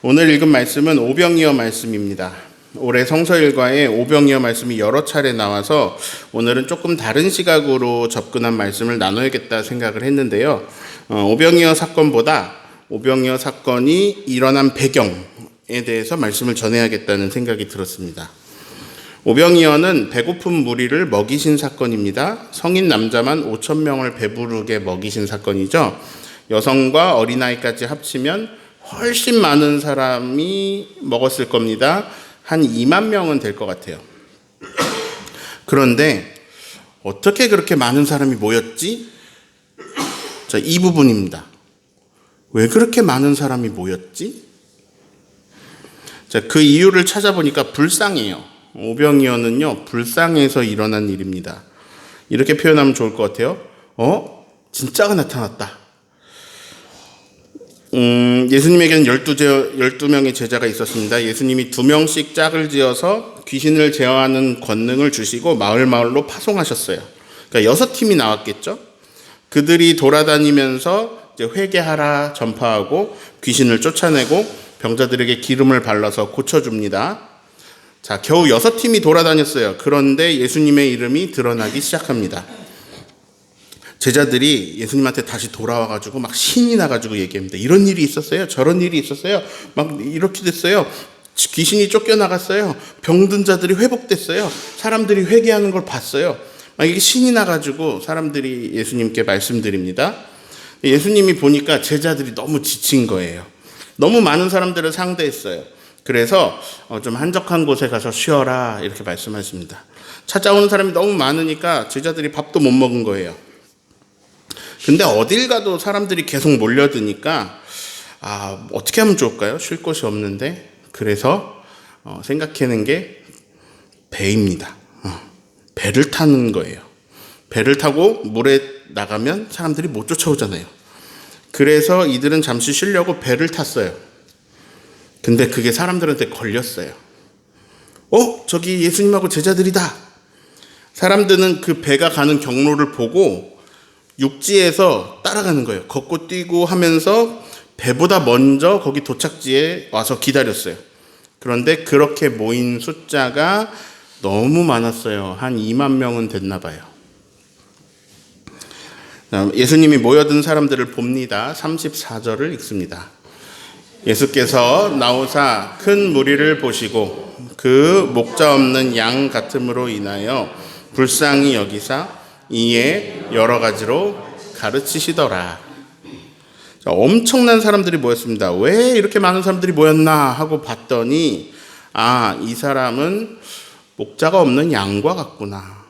오늘 읽은 말씀은 오병이어 말씀입니다. 올해 성서 일과에 오병이어 말씀이 여러 차례 나와서 오늘은 조금 다른 시각으로 접근한 말씀을 나눠야겠다 생각을 했는데요. 어, 오병이어 사건보다 오병이어 사건이 일어난 배경에 대해서 말씀을 전해야겠다는 생각이 들었습니다. 오병이어는 배고픈 무리를 먹이신 사건입니다. 성인 남자만 5천 명을 배부르게 먹이신 사건이죠. 여성과 어린아이까지 합치면 훨씬 많은 사람이 먹었을 겁니다. 한 2만 명은 될 것 같아요. 그런데 어떻게 그렇게 많은 사람이 모였지? 자, 이 부분입니다. 왜 그렇게 많은 사람이 모였지? 자, 그 이유를 찾아보니까 불쌍해요. 오병이어는요, 불쌍해서 일어난 일입니다. 이렇게 표현하면 좋을 것 같아요. 어? 진짜가 나타났다. 음, 예수님에게는 12제, 12명의 제자가 있었습니다. 예수님이 두 명씩 짝을 지어서 귀신을 제어하는 권능을 주시고 마을 마을로 파송하셨어요. 그러니까 여섯 팀이 나왔겠죠? 그들이 돌아다니면서 회개하라 전파하고 귀신을 쫓아내고 병자들에게 기름을 발라서 고쳐줍니다. 자, 겨우 여섯 팀이 돌아다녔어요. 그런데 예수님의 이름이 드러나기 시작합니다. 제자들이 예수님한테 다시 돌아와가지고 막 신이 나가지고 얘기합니다. 이런 일이 있었어요. 저런 일이 있었어요. 막 이렇게 됐어요. 귀신이 쫓겨나갔어요. 병든 자들이 회복됐어요. 사람들이 회개하는 걸 봤어요. 막 이게 신이 나가지고 사람들이 예수님께 말씀드립니다. 예수님이 보니까 제자들이 너무 지친 거예요. 너무 많은 사람들을 상대했어요. 그래서 어, 좀 한적한 곳에 가서 쉬어라 이렇게 말씀하십니다. 찾아오는 사람이 너무 많으니까 제자들이 밥도 못 먹은 거예요. 근데 어딜 가도 사람들이 계속 몰려드니까 아 어떻게 하면 좋을까요? 쉴 곳이 없는데 그래서 어, 생각해낸 게 배입니다. 어, 배를 타는 거예요. 배를 타고 물에 나가면 사람들이 못 쫓아오잖아요. 그래서 이들은 잠시 쉬려고 배를 탔어요. 근데 그게 사람들한테 걸렸어요. 어? 저기 예수님하고 제자들이다. 사람들은 그 배가 가는 경로를 보고 육지에서 따라가는 거예요. 걷고 뛰고 하면서 배보다 먼저 거기 도착지에 와서 기다렸어요. 그런데 그렇게 모인 숫자가 너무 많았어요. 한 2만 명은 됐나 봐요. 예수님이 모여든 사람들을 봅니다. 34절을 읽습니다. 예수께서 나오사 큰 무리를 보시고 그 목자 없는 양 같음으로 인하여 불쌍히 여기사 이에 여러 가지로 가르치시더라. 자, 엄청난 사람들이 모였습니다. 왜 이렇게 많은 사람들이 모였나 하고 봤더니 아, 이 사람은 목자가 없는 양과 같구나.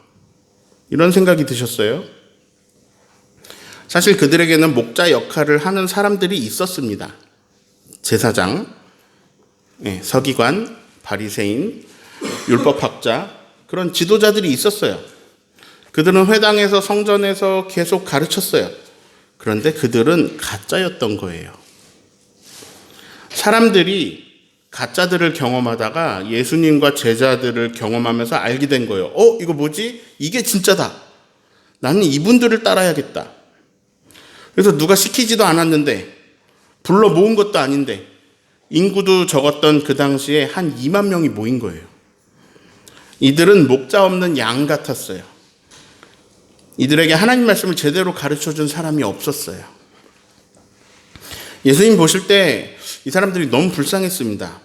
이런 생각이 드셨어요? 사실 그들에게는 목자 역할을 하는 사람들이 있었습니다. 제사장, 예, 서기관, 바리새인, 율법학자 그런 지도자들이 있었어요. 그들은 회당에서 성전에서 계속 가르쳤어요. 그런데 그들은 가짜였던 거예요. 사람들이 가짜들을 경험하다가 예수님과 제자들을 경험하면서 알게 된 거예요. 어, 이거 뭐지? 이게 진짜다. 나는 이분들을 따라야겠다. 그래서 누가 시키지도 않았는데, 불러 모은 것도 아닌데, 인구도 적었던 그 당시에 한 2만 명이 모인 거예요. 이들은 목자 없는 양 같았어요. 이들에게 하나님 말씀을 제대로 가르쳐 준 사람이 없었어요. 예수님 보실 때 이 사람들이 너무 불쌍했습니다.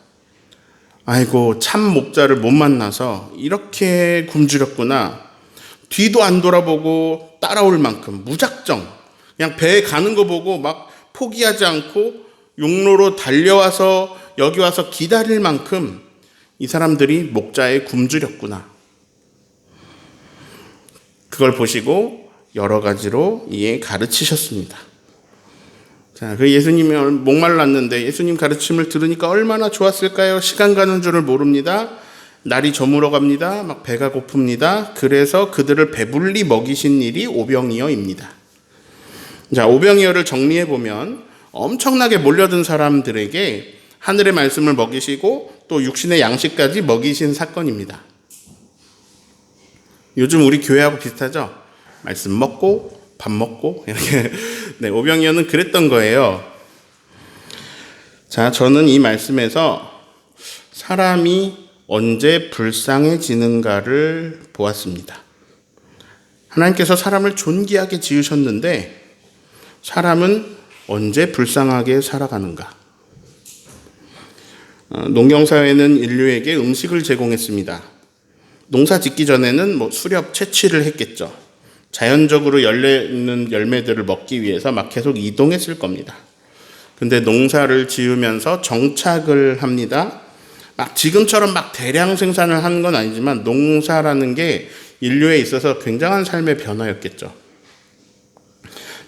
아이고, 참 목자를 못 만나서 이렇게 굶주렸구나. 뒤도 안 돌아보고 따라올 만큼 무작정 그냥 배에 가는 거 보고 막 포기하지 않고 용로로 달려와서 여기 와서 기다릴 만큼 이 사람들이 목자에 굶주렸구나. 그걸 보시고 여러 가지로 이에 가르치셨습니다. 자, 그 예수님이 목말랐는데 예수님 가르침을 들으니까 얼마나 좋았을까요? 시간 가는 줄을 모릅니다. 날이 저물어 갑니다. 막 배가 고픕니다. 그래서 그들을 배불리 먹이신 일이 오병이어입니다. 자, 오병이어를 정리해 보면 엄청나게 몰려든 사람들에게 하늘의 말씀을 먹이시고 또 육신의 양식까지 먹이신 사건입니다. 요즘 우리 교회하고 비슷하죠? 말씀 먹고 밥 먹고 이렇게 네, 오병이어는 그랬던 거예요. 자, 저는 이 말씀에서 사람이 언제 불쌍해지는가를 보았습니다. 하나님께서 사람을 존귀하게 지으셨는데 사람은 언제 불쌍하게 살아가는가? 어, 농경사회는 인류에게 음식을 제공했습니다. 농사 짓기 전에는 뭐 수렵 채취를 했겠죠. 자연적으로 열리는 열매들을 먹기 위해서 막 계속 이동했을 겁니다. 근데 농사를 지으면서 정착을 합니다. 막 지금처럼 막 대량 생산을 하는 건 아니지만 농사라는 게 인류에 있어서 굉장한 삶의 변화였겠죠.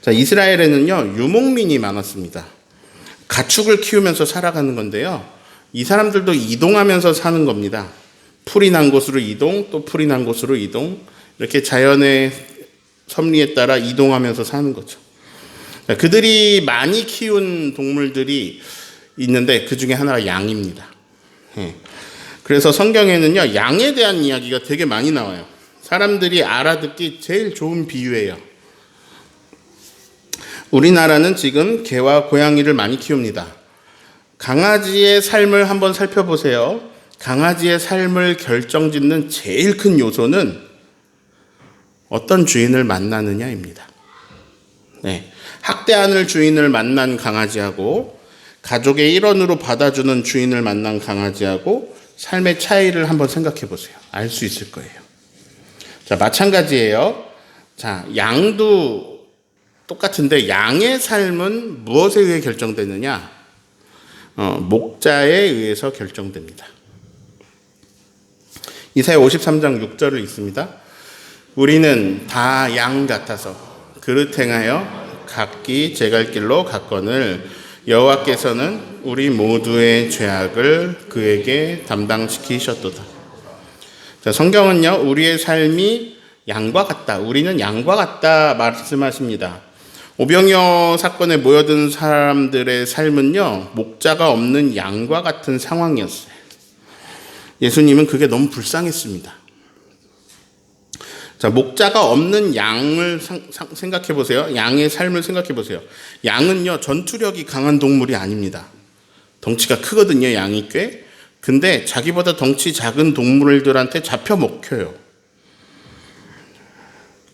자, 이스라엘에는요, 유목민이 많았습니다. 가축을 키우면서 살아가는 건데요. 이 사람들도 이동하면서 사는 겁니다. 풀이 난 곳으로 이동, 또 풀이 난 곳으로 이동, 이렇게 자연의 섭리에 따라 이동하면서 사는 거죠. 자, 그들이 많이 키운 동물들이 있는데 그 중에 하나가 양입니다. 예. 그래서 성경에는요, 양에 대한 이야기가 되게 많이 나와요. 사람들이 알아듣기 제일 좋은 비유예요. 우리나라는 지금 개와 고양이를 많이 키웁니다. 강아지의 삶을 한번 살펴보세요. 강아지의 삶을 결정짓는 제일 큰 요소는 어떤 주인을 만나느냐입니다. 네. 학대하는 주인을 만난 강아지하고 가족의 일원으로 받아주는 주인을 만난 강아지하고 삶의 차이를 한번 생각해 보세요. 알 수 있을 거예요. 자, 마찬가지예요. 자, 양도 똑같은데 양의 삶은 무엇에 의해 결정되느냐? 어, 목자에 의해서 결정됩니다. 이사야 53장 6절을 읽습니다. 우리는 다 양 같아서 그릇 행하여 각기 제갈 길로 갔거늘 여호와께서는 우리 모두의 죄악을 그에게 담당시키셨도다. 자, 성경은요, 우리의 삶이 양과 같다. 우리는 양과 같다 말씀하십니다. 오병이어 사건에 모여든 사람들의 삶은요, 목자가 없는 양과 같은 상황이었어요. 예수님은 그게 너무 불쌍했습니다. 자, 목자가 없는 양을 생각해 보세요. 양의 삶을 생각해 보세요. 양은요, 전투력이 강한 동물이 아닙니다. 덩치가 크거든요, 양이 꽤. 근데 자기보다 덩치 작은 동물들한테 잡혀 먹혀요.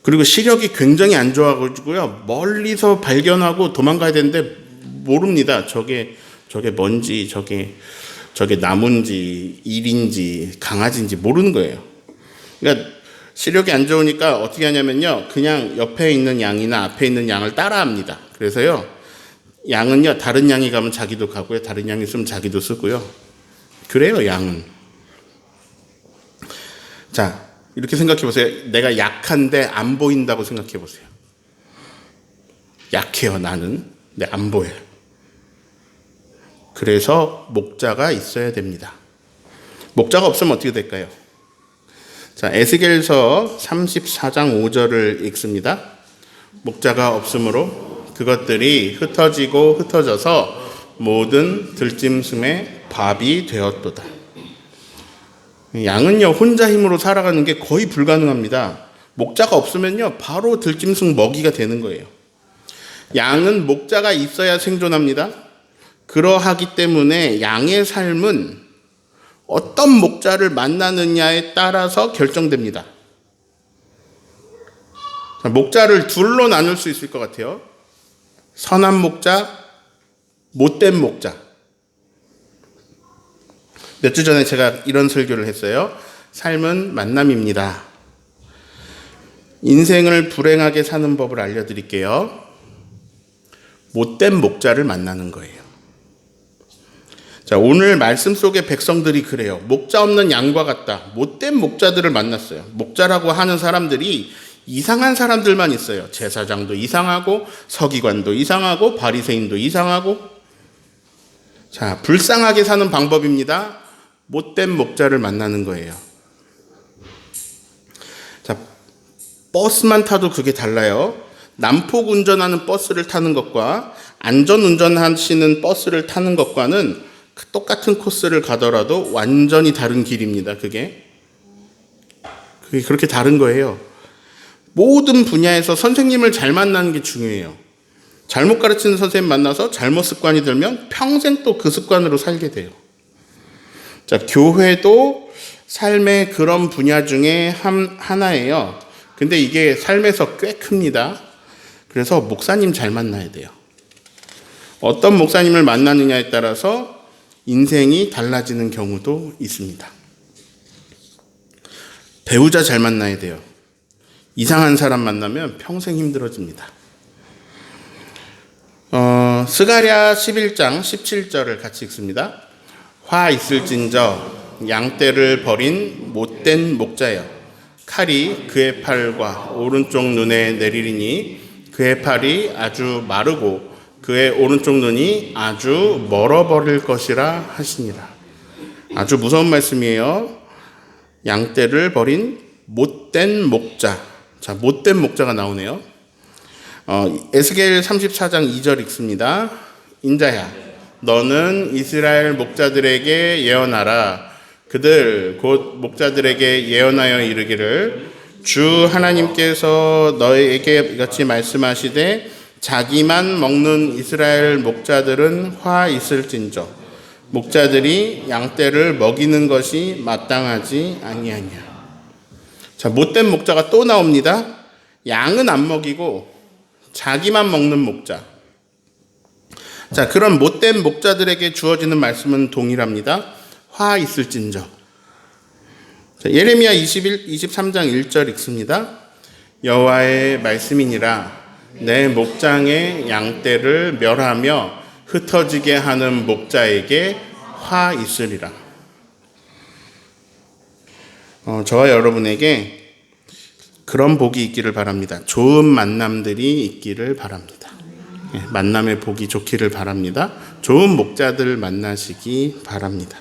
그리고 시력이 굉장히 안 좋아가지고요, 멀리서 발견하고 도망가야 되는데 모릅니다. 저게, 저게 뭔지, 저게, 저게 나무인지, 일인지, 강아지인지 모르는 거예요. 그러니까 시력이 안 좋으니까 어떻게 하냐면요. 그냥 옆에 있는 양이나 앞에 있는 양을 따라합니다. 그래서요. 양은요. 다른 양이 가면 자기도 가고요. 다른 양이 있으면 자기도 쓰고요. 그래요, 양은. 자, 이렇게 생각해 보세요. 내가 약한데 안 보인다고 생각해 보세요. 약해요, 나는. 근데 안 보여요. 그래서 목자가 있어야 됩니다. 목자가 없으면 어떻게 될까요? 자, 에스겔서 34장 5절을 읽습니다. 목자가 없으므로 그것들이 흩어지고 흩어져서 모든 들짐승의 밥이 되었도다. 양은요, 혼자 힘으로 살아가는 게 거의 불가능합니다. 목자가 없으면요, 바로 들짐승 먹이가 되는 거예요. 양은 목자가 있어야 생존합니다. 그러하기 때문에 양의 삶은 어떤 목자를 만나느냐에 따라서 결정됩니다. 목자를 둘로 나눌 수 있을 것 같아요. 선한 목자, 못된 목자. 몇 주 전에 제가 이런 설교를 했어요. 삶은 만남입니다. 인생을 불행하게 사는 법을 알려드릴게요. 못된 목자를 만나는 거예요. 자, 오늘 말씀 속의 백성들이 그래요. 목자 없는 양과 같다. 못된 목자들을 만났어요. 목자라고 하는 사람들이 이상한 사람들만 있어요. 제사장도 이상하고 서기관도 이상하고 바리새인도 이상하고 자, 불쌍하게 사는 방법입니다. 못된 목자를 만나는 거예요. 자, 버스만 타도 그게 달라요. 난폭 운전하는 버스를 타는 것과 안전 운전하시는 버스를 타는 것과는 똑같은 코스를 가더라도 완전히 다른 길입니다. 그게. 그게 그렇게 다른 거예요. 모든 분야에서 선생님을 잘 만나는 게 중요해요. 잘못 가르치는 선생님 만나서 잘못 습관이 들면 평생 또 그 습관으로 살게 돼요. 자, 교회도 삶의 그런 분야 중에 한, 하나예요. 근데 이게 삶에서 꽤 큽니다. 그래서 목사님 잘 만나야 돼요. 어떤 목사님을 만나느냐에 따라서 인생이 달라지는 경우도 있습니다. 배우자 잘 만나야 돼요. 이상한 사람 만나면 평생 힘들어집니다. 어, 스가랴 11장 17절을 같이 읽습니다. 화 있을진저 양떼를 버린 못된 목자여 칼이 그의 팔과 오른쪽 눈에 내리리니 그의 팔이 아주 마르고 그의 오른쪽 눈이 아주 멀어버릴 것이라 하시니라. 아주 무서운 말씀이에요. 양떼를 버린 못된 목자. 자, 못된 목자가 나오네요. 어, 에스겔 34장 2절 읽습니다. 인자야, 너는 이스라엘 목자들에게 예언하라. 그들 곧 목자들에게 예언하여 이르기를 주 하나님께서 너에게 이같이 말씀하시되 자기만 먹는 이스라엘 목자들은 화 있을진저 목자들이 양떼를 먹이는 것이 마땅하지 아니하냐. 자, 못된 목자가 또 나옵니다. 양은 안 먹이고 자기만 먹는 목자. 자, 그런 못된 목자들에게 주어지는 말씀은 동일합니다. 화 있을진저. 자, 예레미야 21, 23장 1절 읽습니다. 여호와의 말씀이니라 내 목장의 양떼를 멸하며 흩어지게 하는 목자에게 화 있으리라. 어, 저와 여러분에게 그런 복이 있기를 바랍니다. 좋은 만남들이 있기를 바랍니다. 예, 만남의 복이 좋기를 바랍니다. 좋은 목자들 만나시기 바랍니다.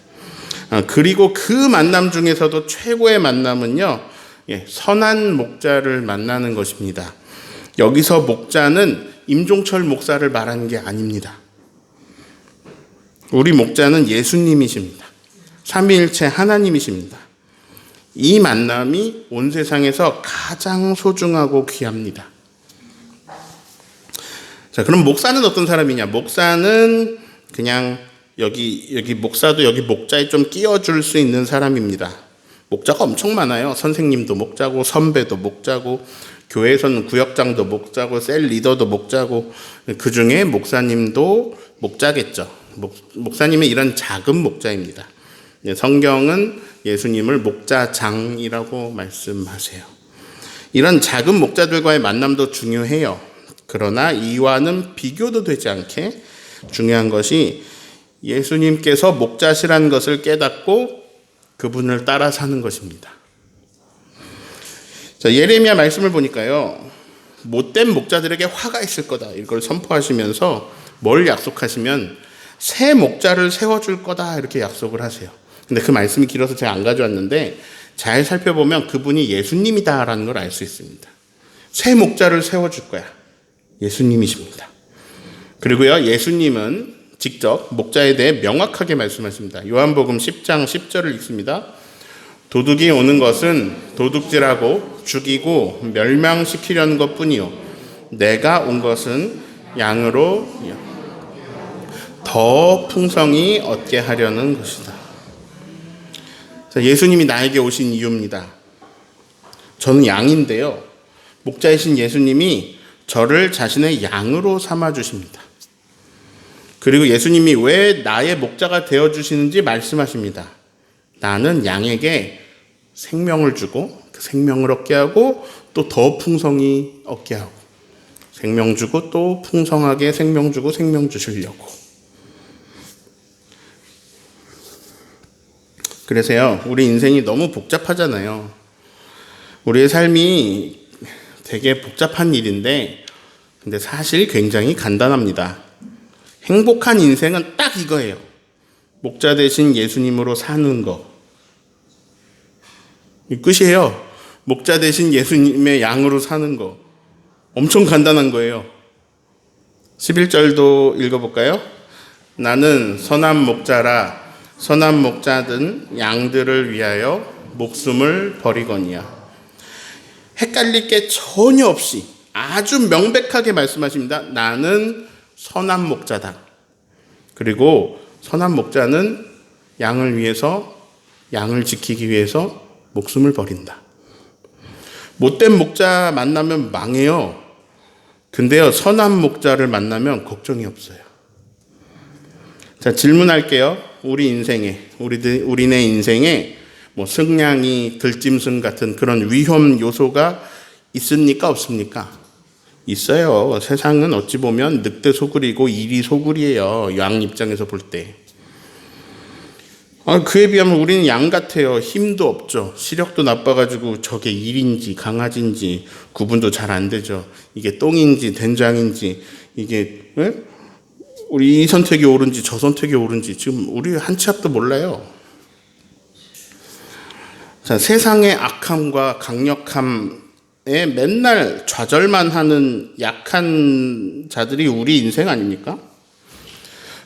어, 그리고 그 만남 중에서도 최고의 만남은요, 예, 선한 목자를 만나는 것입니다. 여기서 목자는 임종철 목사를 말하는 게 아닙니다. 우리 목자는 예수님이십니다. 삼위일체 하나님이십니다. 이 만남이 온 세상에서 가장 소중하고 귀합니다. 자, 그럼 목사는 어떤 사람이냐? 목사는 그냥 여기 여기 목사도 여기 목자에 좀 끼워줄 수 있는 사람입니다. 목자가 엄청 많아요. 선생님도 목자고 선배도 목자고 교회에서는 구역장도 목자고 셀 리더도 목자고 그 중에 목사님도 목자겠죠. 목, 목사님은 이런 작은 목자입니다. 네, 성경은 예수님을 목자장이라고 말씀하세요. 이런 작은 목자들과의 만남도 중요해요. 그러나 이와는 비교도 되지 않게 중요한 것이 예수님께서 목자시라는 것을 깨닫고 그분을 따라 사는 것입니다. 자, 예레미야 말씀을 보니까요. 못된 목자들에게 화가 있을 거다. 이걸 선포하시면서 뭘 약속하시면 새 목자를 세워줄 거다. 이렇게 약속을 하세요. 근데 그 말씀이 길어서 제가 안 가져왔는데 잘 살펴보면 그분이 예수님이다라는 걸 알 수 있습니다. 새 목자를 세워줄 거야. 예수님이십니다. 그리고요, 예수님은 직접 목자에 대해 명확하게 말씀하십니다. 요한복음 10장 10절을 읽습니다. 도둑이 오는 것은 도둑질하고 죽이고 멸망시키려는 것 뿐이요. 내가 온 것은 양으로 더 풍성히 얻게 하려는 것이다. 자, 예수님이 나에게 오신 이유입니다. 저는 양인데요. 목자이신 예수님이 저를 자신의 양으로 삼아 주십니다. 그리고 예수님이 왜 나의 목자가 되어 주시는지 말씀하십니다. 나는 양에게 생명을 주고 그 생명을 얻게 하고 또 더 풍성히 얻게 하고 생명 주고 또 풍성하게 생명 주고 생명 주시려고. 그래서요, 우리 인생이 너무 복잡하잖아요. 우리의 삶이 되게 복잡한 일인데, 근데 사실 굉장히 간단합니다. 행복한 인생은 딱 이거예요. 목자 대신 예수님으로 사는 거. 이 끝이에요. 목자 대신 예수님의 양으로 사는 거. 엄청 간단한 거예요. 11절도 읽어볼까요? 나는 선한 목자라 선한 목자든 양들을 위하여 목숨을 버리거니와 헷갈릴 게 전혀 없이 아주 명백하게 말씀하십니다. 나는 선한 목자다. 그리고 선한 목자는 양을 위해서 양을 지키기 위해서 목숨을 버린다. 못된 목자 만나면 망해요. 근데요, 선한 목자를 만나면 걱정이 없어요. 자, 질문할게요. 우리 인생에, 우리들, 우리네 인생에 뭐 승냥이, 들짐승 같은 그런 위험 요소가 있습니까? 없습니까? 있어요. 세상은 어찌 보면 늑대 소굴이고 이리 소굴이에요. 양 입장에서 볼 때. 아, 그에 비하면 우리는 양 같아요. 힘도 없죠. 시력도 나빠가지고 저게 일인지 강아지인지 구분도 잘 안 되죠. 이게 똥인지 된장인지 이게 에? 우리 이 선택이 옳은지 저 선택이 옳은지 지금 우리 한 치 앞도 몰라요. 자, 세상의 악함과 강력함에 맨날 좌절만 하는 약한 자들이 우리 인생 아닙니까?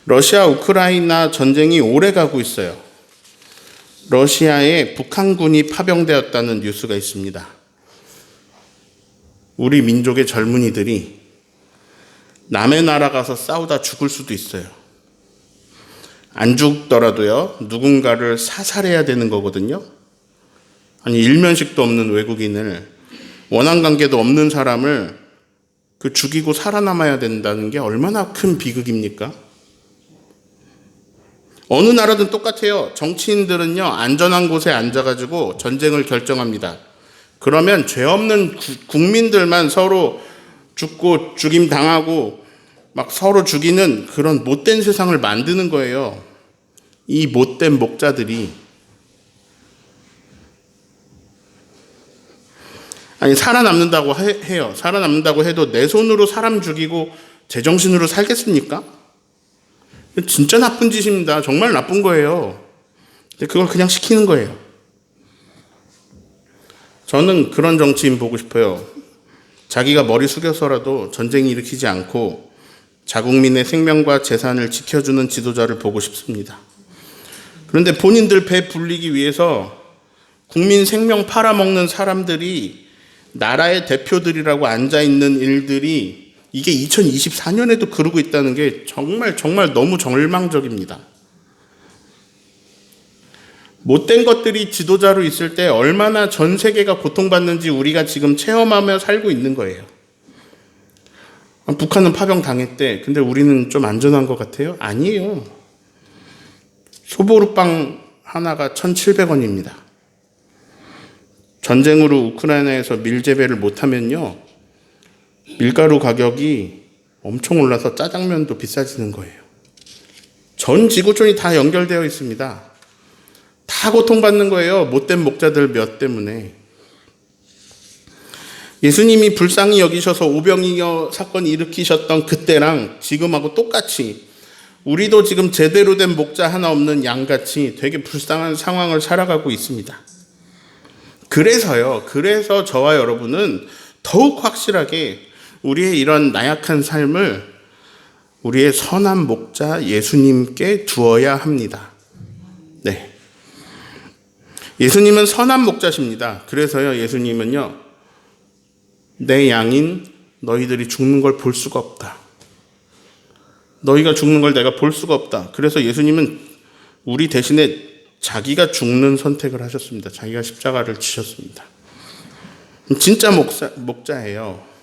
러시아 우크라이나 전쟁이 오래 가고 있어요. 러시아에 북한군이 파병되었다는 뉴스가 있습니다. 우리 민족의 젊은이들이 남의 나라 가서 싸우다 죽을 수도 있어요. 안 죽더라도요, 누군가를 사살해야 되는 거거든요. 아니, 일면식도 없는 외국인을, 원한 관계도 없는 사람을 그 죽이고 살아남아야 된다는 게 얼마나 큰 비극입니까? 어느 나라든 똑같아요. 정치인들은요, 안전한 곳에 앉아가지고 전쟁을 결정합니다. 그러면 죄 없는 구- 국민들만 서로 죽고 죽임 당하고 막 서로 죽이는 그런 못된 세상을 만드는 거예요. 이 못된 목자들이 아니 살아남는다고 해- 해요. 살아남는다고 해도 내 손으로 사람 죽이고 제정신으로 살겠습니까? 진짜 나쁜 짓입니다. 정말 나쁜 거예요. 근데 그걸 그냥 시키는 거예요. 저는 그런 정치인 보고 싶어요. 자기가 머리 숙여서라도 전쟁 일으키지 않고 자국민의 생명과 재산을 지켜주는 지도자를 보고 싶습니다. 그런데 본인들 배 불리기 위해서 국민 생명 팔아먹는 사람들이 나라의 대표들이라고 앉아있는 일들이 이게 2024년에도 그러고 있다는 게 정말 정말 너무 절망적입니다. 못된 것들이 지도자로 있을 때 얼마나 전 세계가 고통받는지 우리가 지금 체험하며 살고 있는 거예요. 아, 북한은 파병 당했대. 근데 우리는 좀 안전한 것 같아요? 아니에요. 소보루빵 하나가 1,700원입니다. 전쟁으로 우크라이나에서 밀재배를 못하면요. 밀가루 가격이 엄청 올라서 짜장면도 비싸지는 거예요. 전 지구촌이 다 연결되어 있습니다. 다 고통받는 거예요. 못된 목자들 몇 때문에. 예수님이 불쌍히 여기셔서 오병이어 사건 일으키셨던 그때랑 지금하고 똑같이 우리도 지금 제대로 된 목자 하나 없는 양같이 되게 불쌍한 상황을 살아가고 있습니다. 그래서요, 그래서 저와 여러분은 더욱 확실하게 우리의 이런 나약한 삶을 우리의 선한 목자 예수님께 두어야 합니다. 네. 예수님은 선한 목자십니다. 그래서요, 예수님은요, 내 양인 너희들이 죽는 걸 볼 수가 없다. 너희가 죽는 걸 내가 볼 수가 없다. 그래서 예수님은 우리 대신에 자기가 죽는 선택을 하셨습니다. 자기가 십자가를 지셨습니다. 진짜 목사, 목자예요.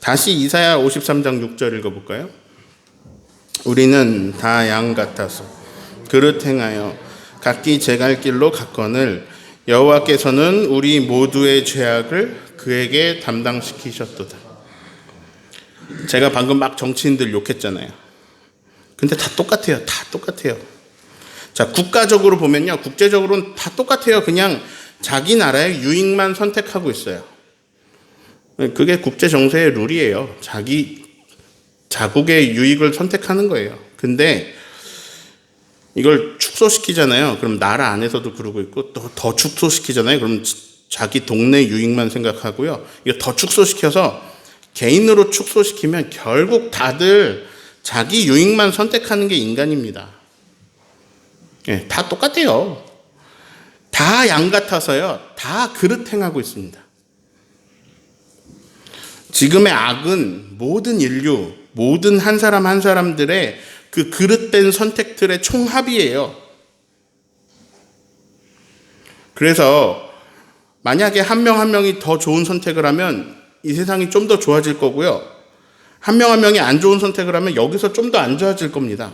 다시 이사야 53장 6절 읽어볼까요? 우리는 다 양 같아서 그릇 행하여 각기 제 갈 길로 갔거늘 여호와께서는 우리 모두의 죄악을 그에게 담당시키셨도다. 제가 방금 막 정치인들 욕했잖아요. 근데 다 똑같아요. 다 똑같아요. 자, 국가적으로 보면요. 국제적으로는 다 똑같아요. 그냥 자기 나라의 유익만 선택하고 있어요. 그게 국제 정세의 룰이에요. 자기 자국의 유익을 선택하는 거예요. 근데 이걸 축소시키잖아요. 그럼 나라 안에서도 그러고 있고 또 더 축소시키잖아요. 그럼 자기 동네 유익만 생각하고요. 이거 더 축소시켜서 개인으로 축소시키면 결국 다들 자기 유익만 선택하는 게 인간입니다. 예, 다 똑같아요. 다 양 같아서요. 다 그릇 행하고 있습니다. 지금의 악은 모든 인류, 모든 한 사람 한 사람들의 그 그릇된 선택들의 총합이에요. 그래서 만약에 한 명한 명이 더 좋은 선택을 하면 이 세상이 좀 더 좋아질 거고요. 한명한 명이 안 좋은 선택을 하면 여기서 좀 더 안 좋아질 겁니다.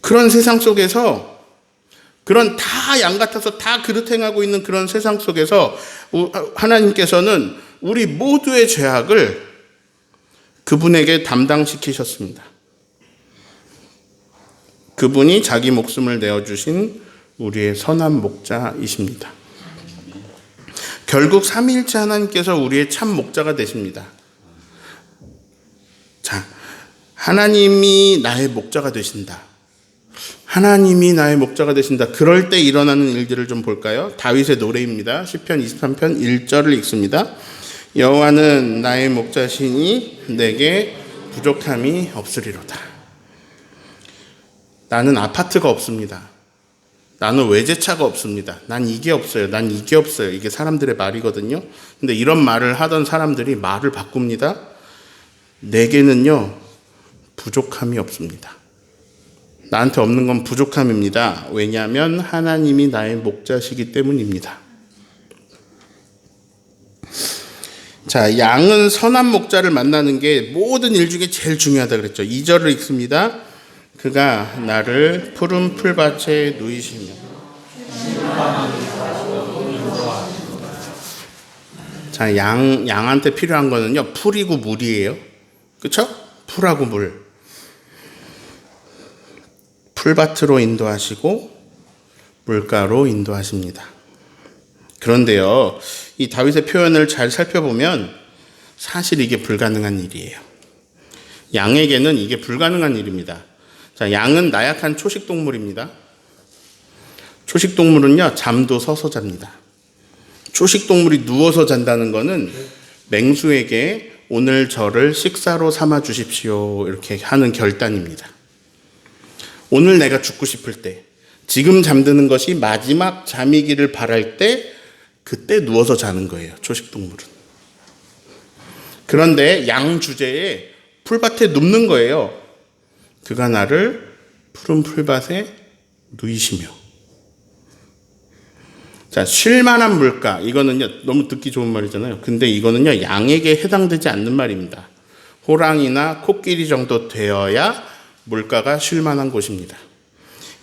그런 세상 속에서 그런 다 양 같아서 다 그릇 행하고 있는 그런 세상 속에서 하나님께서는 우리 모두의 죄악을 그분에게 담당시키셨습니다. 그분이 자기 목숨을 내어주신 우리의 선한 목자이십니다. 결국 삼위일체 하나님께서 우리의 참 목자가 되십니다. 자, 하나님이 나의 목자가 되신다. 하나님이 나의 목자가 되신다. 그럴 때 일어나는 일들을 좀 볼까요? 다윗의 노래입니다. 시편 23편 1절을 읽습니다. 여호와는 나의 목자시니 내게 부족함이 없으리로다. 나는 아파트가 없습니다. 나는 외제차가 없습니다. 난 이게 없어요. 난 이게 없어요. 이게 사람들의 말이거든요. 근데 이런 말을 하던 사람들이 말을 바꿉니다. 내게는요, 부족함이 없습니다. 나한테 없는 건 부족함입니다. 왜냐하면 하나님이 나의 목자시기 때문입니다. 자, 양은 선한 목자를 만나는 게 모든 일 중에 제일 중요하다 그랬죠. 2절을 읽습니다. 그가 나를 푸른 풀밭에 누이시며 자, 양 양한테 필요한 거는요. 풀이고 물이에요. 그렇죠? 풀하고 물. 풀밭으로 인도하시고 물가로 인도하십니다. 그런데요, 이 다윗의 표현을 잘 살펴보면 사실 이게 불가능한 일이에요. 양에게는 이게 불가능한 일입니다. 자, 양은 나약한 초식 동물입니다. 초식 동물은요, 잠도 서서 잡니다. 초식 동물이 누워서 잔다는 거는 맹수에게 오늘 저를 식사로 삼아 주십시오. 이렇게 하는 결단입니다. 오늘 내가 죽고 싶을 때, 지금 잠드는 것이 마지막 잠이기를 바랄 때, 그때 누워서 자는 거예요. 초식 동물은. 그런데 양 주제에 풀밭에 눕는 거예요. 그가 나를 푸른 풀밭에 누이시며. 자, 쉴만한 물가. 이거는요, 너무 듣기 좋은 말이잖아요. 근데 이거는요, 양에게 해당되지 않는 말입니다. 호랑이나 코끼리 정도 되어야 물가가 쉴만한 곳입니다.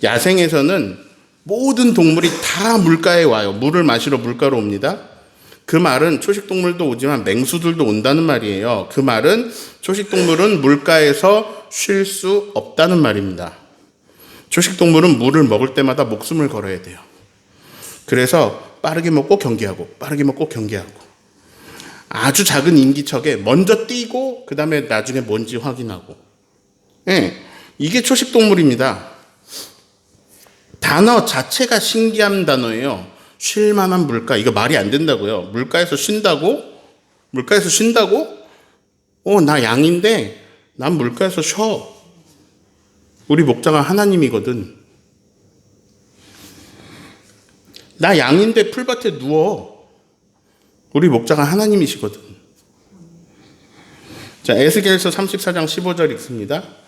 야생에서는 모든 동물이 다 물가에 와요. 물을 마시러 물가로 옵니다. 그 말은 초식동물도 오지만 맹수들도 온다는 말이에요. 그 말은 초식동물은 물가에서 쉴 수 없다는 말입니다. 초식동물은 물을 먹을 때마다 목숨을 걸어야 돼요. 그래서 빠르게 먹고 경계하고, 빠르게 먹고 경계하고. 아주 작은 인기척에 먼저 뛰고, 그 다음에 나중에 뭔지 확인하고. 예, 이게 초식 동물입니다. 단어 자체가 신기한 단어예요. 쉴 만한 물가. 이거 말이 안 된다고요. 물가에서 쉰다고? 물가에서 쉰다고? 어, 나 양인데, 난 물가에서 쉬어. 우리 목자가 하나님이거든. 나 양인데 풀밭에 누워. 우리 목자가 하나님이시거든. 자, 에스겔서 34장 15절 읽습니다.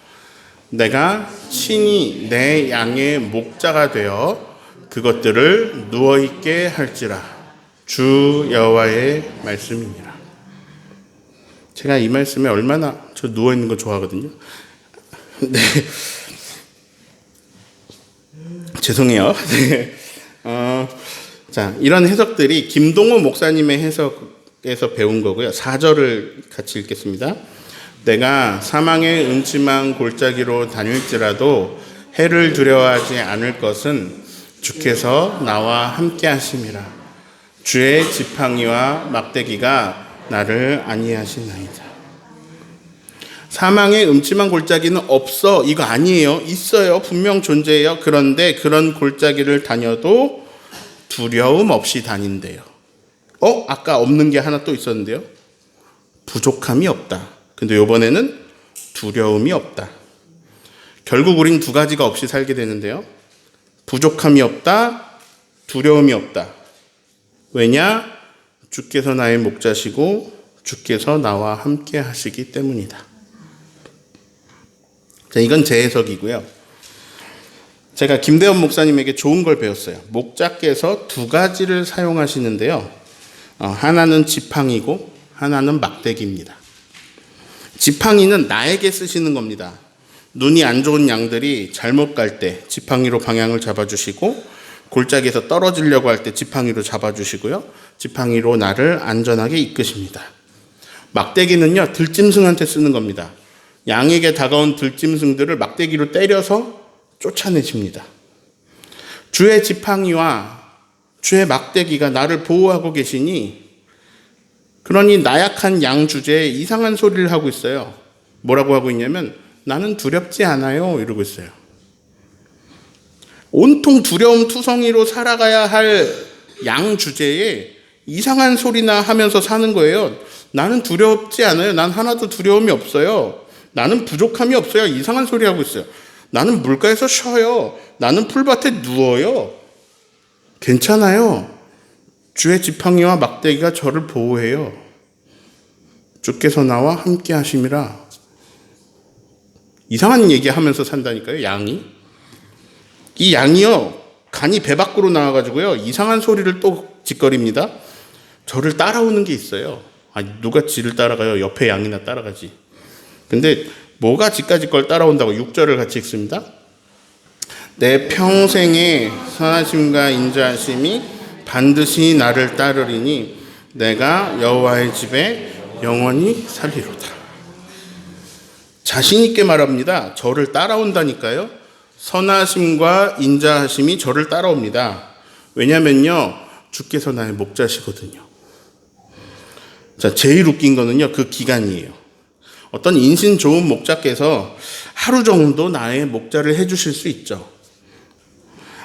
내가 친히 내 양의 목자가 되어 그것들을 누워 있게 할지라 주 여호와의 말씀이니라. 제가 이 말씀에 얼마나 저 누워 있는 거 좋아하거든요. 네. 죄송해요. 네. 어, 자, 이런 해석들이 김동호 목사님의 해석에서 배운 거고요. 4절을 같이 읽겠습니다. 내가 사망의 음침한 골짜기로 다닐지라도 해를 두려워하지 않을 것은 주께서 나와 함께 하심이라. 주의 지팡이와 막대기가 나를 안위하시나이다. 사망의 음침한 골짜기는 없어. 이거 아니에요. 있어요. 분명 존재해요. 그런데 그런 골짜기를 다녀도 두려움 없이 다닌대요. 어? 아까 없는 게 하나 또 있었는데요. 부족함이 없다. 근데 이번에는 두려움이 없다. 결국 우린 두 가지가 없이 살게 되는데요. 부족함이 없다, 두려움이 없다. 왜냐? 주께서 나의 목자시고 주께서 나와 함께 하시기 때문이다. 자, 이건 제 해석이고요. 제가 김대원 목사님에게 좋은 걸 배웠어요. 목자께서 두 가지를 사용하시는데요. 어, 하나는 지팡이고 하나는 막대기입니다. 지팡이는 나에게 쓰시는 겁니다. 눈이 안 좋은 양들이 잘못 갈 때 지팡이로 방향을 잡아주시고 골짜기에서 떨어지려고 할 때 지팡이로 잡아주시고요. 지팡이로 나를 안전하게 이끄십니다. 막대기는요, 들짐승한테 쓰는 겁니다. 양에게 다가온 들짐승들을 막대기로 때려서 쫓아내십니다. 주의 지팡이와 주의 막대기가 나를 보호하고 계시니 그러니 나약한 양 주제에 이상한 소리를 하고 있어요. 뭐라고 하고 있냐면 나는 두렵지 않아요. 이러고 있어요. 온통 두려움 투성이로 살아가야 할 양 주제에 이상한 소리나 하면서 사는 거예요. 나는 두렵지 않아요. 난 하나도 두려움이 없어요. 나는 부족함이 없어요. 이상한 소리 하고 있어요. 나는 물가에서 쉬어요. 나는 풀밭에 누워요. 괜찮아요. 주의 지팡이와 막대기가 저를 보호해요. 주께서 나와 함께 하심이라. 이상한 얘기 하면서 산다니까요, 양이. 이 양이요, 간이 배 밖으로 나와가지고요, 이상한 소리를 또 짓거립니다. 저를 따라오는 게 있어요. 아, 누가 지를 따라가요? 옆에 양이나 따라가지. 근데 뭐가 지까지 걸 따라온다고 6절을 같이 읽습니다. 내 평생의 선하심과 인자하심이 반드시 나를 따르리니 내가 여호와의 집에 영원히 살리로다. 자신 있게 말합니다. 저를 따라온다니까요. 선하심과 인자하심이 저를 따라옵니다. 왜냐면요. 주께서 나의 목자시거든요. 자, 제일 웃긴 거는요. 그 기간이에요. 어떤 인신 좋은 목자께서 하루 정도 나의 목자를 해 주실 수 있죠.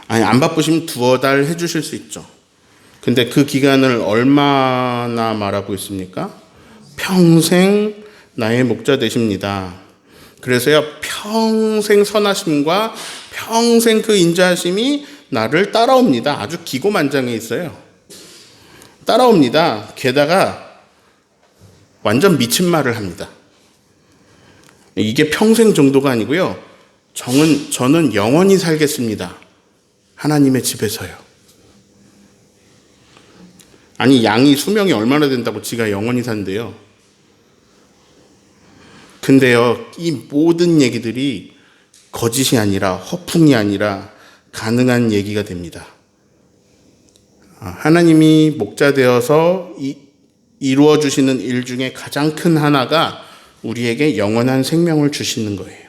아니, 안 바쁘시면 두어 달 해 주실 수 있죠. 근데 그 기간을 얼마나 말하고 있습니까? 평생 나의 목자 되십니다. 그래서요, 평생 선하심과 평생 그 인자하심이 나를 따라옵니다. 아주 기고만장해 있어요. 따라옵니다. 게다가 완전 미친 말을 합니다. 이게 평생 정도가 아니고요. 정은, 저는 영원히 살겠습니다. 하나님의 집에서요. 아니, 양이 수명이 얼마나 된다고 지가 영원히 산대요. 근데요, 이 모든 얘기들이 거짓이 아니라 허풍이 아니라 가능한 얘기가 됩니다. 아, 하나님이 목자 되어서 이루어 주시는 일 중에 가장 큰 하나가 우리에게 영원한 생명을 주시는 거예요.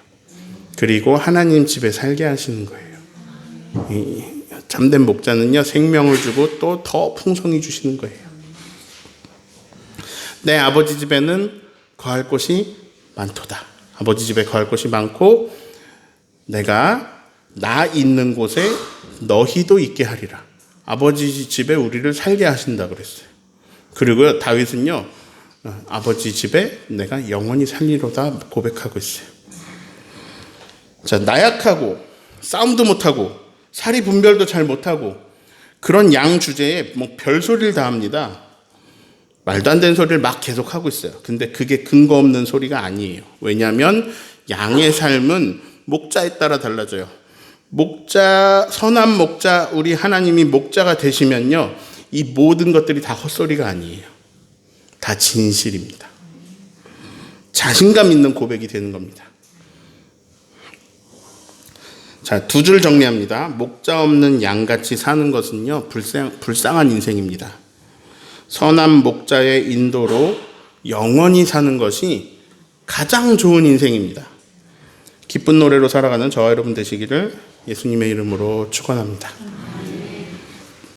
그리고 하나님 집에 살게 하시는 거예요. 참된 목자는요, 생명을 주고 또 더 풍성히 주시는 거예요. 내 아버지 집에는 거할 곳이 많도다. 아버지 집에 거할 곳이 많고, 내가 나 있는 곳에 너희도 있게 하리라. 아버지 집에 우리를 살게 하신다 그랬어요. 그리고요, 다윗은요, 아버지 집에 내가 영원히 살리로다 고백하고 있어요. 자, 나약하고, 싸움도 못하고, 사리 분별도 잘 못하고, 그런 양 주제에 뭐 별소리를 다 합니다. 말도 안 되는 소리를 막 계속 하고 있어요. 근데 그게 근거 없는 소리가 아니에요. 왜냐하면 양의 삶은 목자에 따라 달라져요. 목자, 선한 목자, 우리 하나님이 목자가 되시면요. 이 모든 것들이 다 헛소리가 아니에요. 다 진실입니다. 자신감 있는 고백이 되는 겁니다. 자, 두 줄 정리합니다. 목자 없는 양같이 사는 것은요, 불쌍, 불쌍한 인생입니다. 선한 목자의 인도로 영원히 사는 것이 가장 좋은 인생입니다. 기쁜 노래로 살아가는 저와 여러분 되시기를 예수님의 이름으로 축원합니다.